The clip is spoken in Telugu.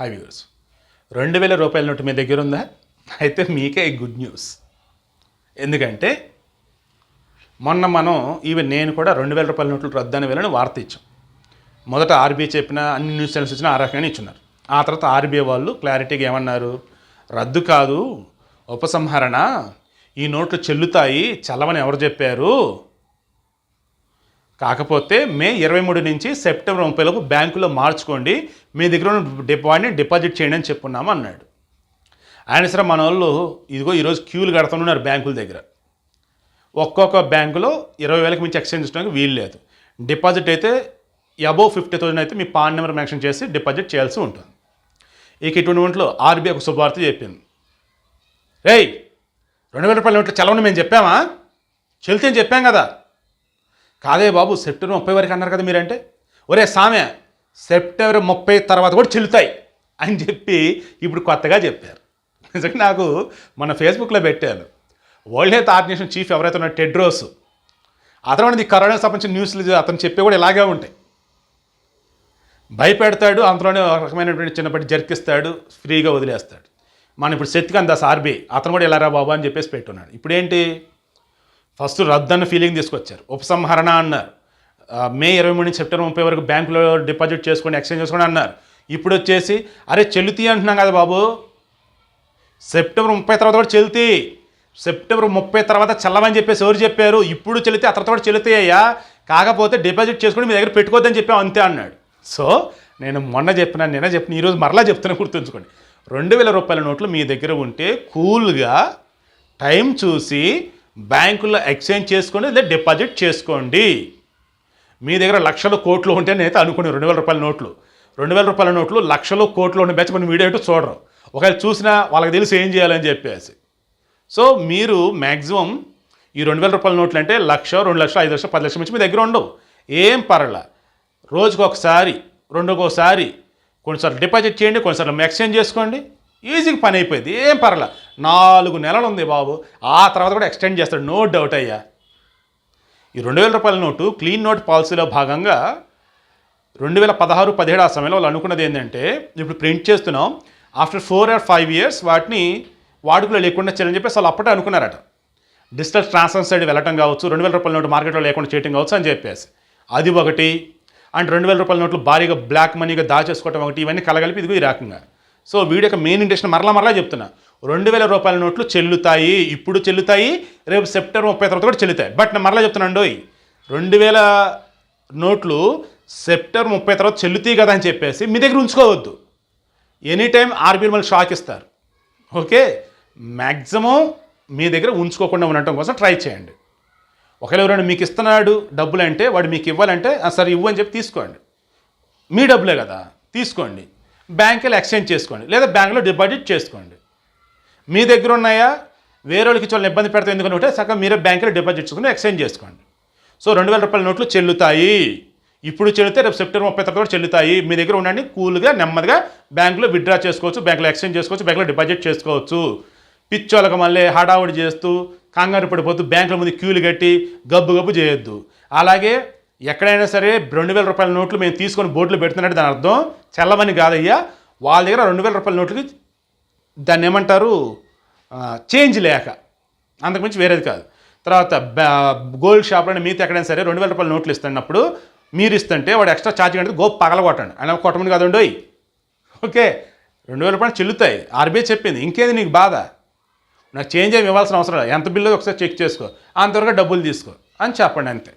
హై వ్యూవర్స్ రెండు వేల రూపాయల నోటు మీ దగ్గర ఉందా? అయితే మీకే గుడ్ న్యూస్ ఎందుకంటే మొన్న మనం ఈవెన్ నేను కూడా రెండు వేల రూపాయల నోట్లు రద్దు అని వెళ్ళని వార్త ఇచ్చాం. మొదట ఆర్బీఐ చెప్పిన అన్ని న్యూస్ ఛానల్స్ ఇచ్చిన ఆ రకంగానే ఇచ్చున్నారు. ఆ తర్వాత ఆర్బీఐ వాళ్ళు క్లారిటీగా ఏమన్నారు? రద్దు కాదు ఉపసంహరణ ఈ నోట్లు చెల్లుతాయి చల్లవని ఎవరు చెప్పారు? కాకపోతే మే ఇరవై మూడు నుంచి సెప్టెంబర్ ముప్పైలోపు బ్యాంకులో మార్చుకోండి. మీ దగ్గర ఉన్న డిపాజిట్ని డిపాజిట్ చేయండి అని చెప్పున్నాము అన్నాడు. ఆయన సరే మన వాళ్ళు ఇదిగో ఈరోజు క్యూలు కడుతున్నారు బ్యాంకుల దగ్గర. ఒక్కొక్క బ్యాంకులో ఇరవై వేలకు మించి ఎక్స్చేంజ్ చేయడానికి వీలు లేదు. డిపాజిట్ అయితే అబోవ్ ఫిఫ్టీ థౌసండ్ అయితే మీ పాన్ నెంబర్ మెన్షన్ చేసి డిపాజిట్ చేయాల్సి ఉంటుంది. ఇక ఇటువంటి ఒంట్లో ఆర్బీఐ ఒక శుభవార్త చెప్పింది. రేయ్ రెండు వేల రూపాయల నోట్లు చలవని మేము చెప్పామా? చెల్తే అని చెప్పాం కదా. కాదే బాబు సెప్టెంబర్ ముప్పై వరకు అన్నారు కదా మీరంటే? ఒరే సామె సెప్టెంబర్ ముప్పై తర్వాత కూడా చెల్లుతాయి అని చెప్పి ఇప్పుడు కొత్తగా చెప్పారు. నిజంగా నాకు మన ఫేస్బుక్లో పెట్టాను. వరల్డ్ హెల్త్ ఆర్గనైజేషన్ చీఫ్ ఎవరైతే ఉన్నారో టెడ్రోస్. అతను అనేది కరోనా సంబంధించిన న్యూస్లు అతను చెప్పే కూడా ఇలాగే ఉంటాయి. భయపెడతాడు అంతలోనే ఒక రకమైనటువంటి చిన్నప్పటి జరికిస్తాడు ఫ్రీగా వదిలేస్తాడు. మనం ఇప్పుడు శక్తికాంత్ దాస్ ఆర్బీఐ అతను కూడా ఇలా రా బాబు అని చెప్పేసి పెట్టున్నాడు. ఇప్పుడు ఏంటి ఫస్ట్ రద్దు అన్న ఫీలింగ్ తీసుకొచ్చారు. ఉపసంహరణ అన్నారు. మే ఇరవై మూడు నుంచి సెప్టెంబర్ ముప్పై వరకు బ్యాంకులో డిపాజిట్ చేసుకొని ఎక్స్చేంజ్ చేసుకోండి అన్నారు. ఇప్పుడు వచ్చేసి అరే చెల్లుతి అంటున్నాం కదా బాబు. సెప్టెంబర్ ముప్పై తర్వాత కూడా చెల్లుతి. సెప్టెంబర్ ముప్పై తర్వాత చల్లమని చెప్పేసి ఎవరు చెప్పారు? ఇప్పుడు చెల్లితే అతని తర్వాత కూడా చెల్లుతాయ్యా కాకపోతే డిపాజిట్ చేసుకుని మీ దగ్గర పెట్టుకోవద్దని చెప్పాం అంతే అన్నాడు. సో నేను మొన్న చెప్పిన నిన్న చెప్పిన ఈరోజు మరలా చెప్తున్నా గుర్తుంచుకోండి. రెండు వేల రూపాయల నోట్లు మీ దగ్గర ఉంటే కూల్గా టైం చూసి బ్యాంకులో ఎక్స్చేంజ్ చేసుకోండి లేదా డిపాజిట్ చేసుకోండి. మీ దగ్గర లక్షల కోట్లు ఉంటే నేనైతే అనుకున్నాను రెండు వేల రూపాయల నోట్లు. రెండు వేల రూపాయల నోట్లు లక్షలు కోట్లు ఉండే బ్యాచ్ మనం వీడియో ఏంటో చూడరు. ఒకవేళ చూసినా వాళ్ళకి తెలిసి ఏం చేయాలని చెప్పేసి. సో మీరు మ్యాక్సిమం ఈ రెండు వేల రూపాయల నోట్లు అంటే లక్ష రెండు లక్షలు ఐదు లక్షలు పది లక్షల నుంచి మీ దగ్గర ఉండవు. ఏం పర్ల రోజుకు ఒకసారి రెండుకోసారి కొన్నిసార్లు డిపాజిట్ చేయండి కొన్నిసార్లు ఎక్స్చేంజ్ చేసుకోండి. ఈజీగా పని అయిపోయింది. ఏం పర్ల నాలుగు నెలలు ఉంది బాబు. ఆ తర్వాత కూడా ఎక్స్టెండ్ చేస్తాడు. నో డౌట్ అయ్యా. ఈ రెండు వేల రూపాయల నోటు క్లీన్ నోట్ పాలసీలో భాగంగా రెండు వేల పదహారు పదిహేడు ఆ సమయంలో వాళ్ళు అనుకున్నది ఏంటంటే ఇప్పుడు ప్రింట్ చేస్తున్నాం. After four or five years వాటిని వాడుకలో లేకుండా చేయాలని చెప్పేసి వాళ్ళు అప్పటే అనుకున్నారట. డిజిటల్ ట్రాన్స్ఫర్ సైడ్ వెళ్ళటం కావచ్చు రెండు వేల రూపాయల నోటు మార్కెట్లో లేకుండా చేయటం కావచ్చు అని చెప్పేసి. అది ఒకటి. అండ్ రెండు వేల రూపాయల నోట్లు భారీగా బ్లాక్ మనీగా దాచేసుకోవటం ఒకటి. ఇవన్నీ కలగలిపి ఇదిగో ఈ రకంగా. సో వీడి యొక్క మెయిన్ ఇంటెన్షన్ మరలా మరలా చెప్తున్నా. రెండు వేల రూపాయల నోట్లు చెల్లుతాయి. ఇప్పుడు చెల్లుతాయి. రేపు సెప్టెంబర్ ముప్పై తర్వాత కూడా చెల్లుతాయి. బట్ నేను మరలా చెప్తున్నాను రెండు వేల నోట్లు సెప్టెంబర్ ముప్పై తర్వాత చెల్లుతాయి కదా అని చెప్పేసి మీ దగ్గర ఉంచుకోవద్దు. ఎనీ టైం ఆర్బీఐ మళ్ళీ షాక్ ఇస్తారు. ఓకే? మ్యాక్సిమం మీ దగ్గర ఉంచుకోకుండా ఉండటం కోసం ట్రై చేయండి. ఒకవేళ ఎవరైనా మీకు ఇస్తున్నాడు డబ్బులు అంటే వాడు మీకు ఇవ్వాలంటే "ఆ, సరే ఇవ్వు అని చెప్పి తీసుకోండి. మీ డబ్బులే కదా తీసుకోండి. బ్యాంకులో ఎక్స్చేంజ్ చేసుకోండి. లేదా బ్యాంకులో డిపాజిట్ చేసుకోండి. మీ దగ్గర ఉన్నాయా? వేరే వాళ్ళకి చాలా ఇబ్బంది పెడతాం ఎందుకంటే సగం మీరే బ్యాంకులో డిపాజిట్ చేసుకుని ఎక్స్చేంజ్ చేసుకోండి. సో రెండు వేల రూపాయల నోట్లు చెల్లుతాయి. ఇప్పుడు చెల్లితే రేపు సెప్టెంబర్ ముప్పై తర్వాత కూడా చెల్లుతాయి. మీ దగ్గర ఉండండి కూల్గా నెమ్మదిగా బ్యాంకులో విత్డ్రా చేసుకోవచ్చు బ్యాంకులో ఎక్స్చేంజ్ చేసుకోవచ్చు బ్యాంకులో డిపాజిట్ చేసుకోవచ్చు. పిచ్చోళ్ళకి మళ్ళీ హడావుడి చేస్తూ కంగారు పడిపోతూ బ్యాంకుల ముందు క్యూలు కట్టి గబ్బు గబ్బు చేయొద్దు. అలాగే ఎక్కడైనా సరే రెండు వేల రూపాయల నోట్లు మేము తీసుకొని బోర్డులు పెడుతున్నట్టు దాని అర్థం చల్లమని కాదయ్యా. వాళ్ళ దగ్గర రెండు వేల రూపాయల నోట్లకి దాన్ని ఏమంటారు చేంజ్ లేక. అంతకుమించి వేరేది కాదు. తర్వాత బ్యా- గోల్డ్ షాప్లో మీతో ఎక్కడైనా సరే రెండు వేల రూపాయల నోట్లు ఇస్తున్నప్పుడు మీరు ఇస్తుంటే వాడు ఎక్స్ట్రా ఛార్జ్ అంటే గోప్ పగలగొట్టండి. ఆయన కొట్టమని కాదండోయ్ ఓకే. రెండు వేల రూపాయలు చెల్లుతాయి. ఆర్బీఐ చెప్పింది. ఇంకేది నీకు బాధ? నాకు చేంజ్ ఏమి ఇవ్వాల్సిన అవసరం లేదు. ఎంత బిల్లు ఒకసారి చెక్ చేసుకో. అంతవరకు డబ్బులు తీసుకో. అని చెప్పండి అంతే.